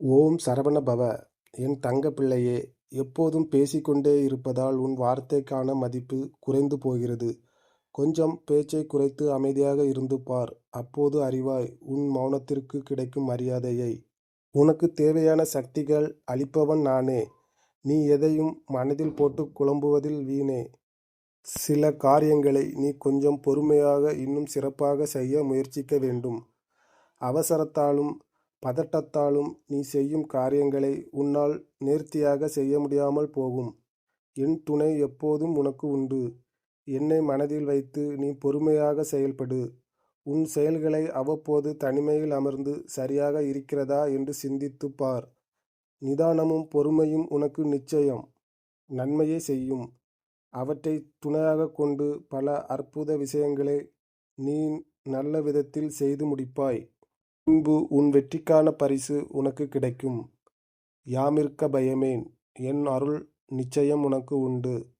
ஓம் சரவண பவ. என் தங்க பிள்ளையே எப்போதும் பேசிக்கொண்டே இருப்பதால் உன் வார்த்தைக்கான மதிப்பு குறைந்து போகிறது. கொஞ்சம் பேச்சை குறைத்து அமைதியாக இருந்து பார். அப்போது அறிவாய் உன் மௌனத்திற்கு கிடைக்கும் மரியாதையை. உனக்கு தேவையான சக்திகள் அளிப்பவன் நானே. நீ எதையும் மனதில் போட்டு குழம்புவதில் வீணே. சில காரியங்களை நீ கொஞ்சம் பொறுமையாக இன்னும் சிறப்பாக செய்ய முயற்சிக்க வேண்டும். அவசரத்தாலும் பதட்டத்தாலும் நீ செய்யும் காரியங்களை உன்னால் நேர்த்தியாக செய்ய முடியாமல் போகும். என் துணை எப்போதும் உனக்கு உண்டு. என்னை மனதில் வைத்து நீ பொறுமையாக செயல்படு. உன் செயல்களை அவ்வப்போது தனிமையில் அமர்ந்து சரியாக இருக்கிறதா என்று சிந்தித்துப் பார். நிதானமும் பொறுமையும் உனக்கு நிச்சயம். நன்மையே செய்யும். அவற்றை துணையாக கொண்டு பல அற்புத விஷயங்களை நீ நல்ல விதத்தில் செய்து முடிப்பாய். பின்பு உன் வெற்றிக்கான பரிசு உனக்கு கிடைக்கும். யாமிருக்க பயமேன். என் அருள் நிச்சயம் உனக்கு உண்டு.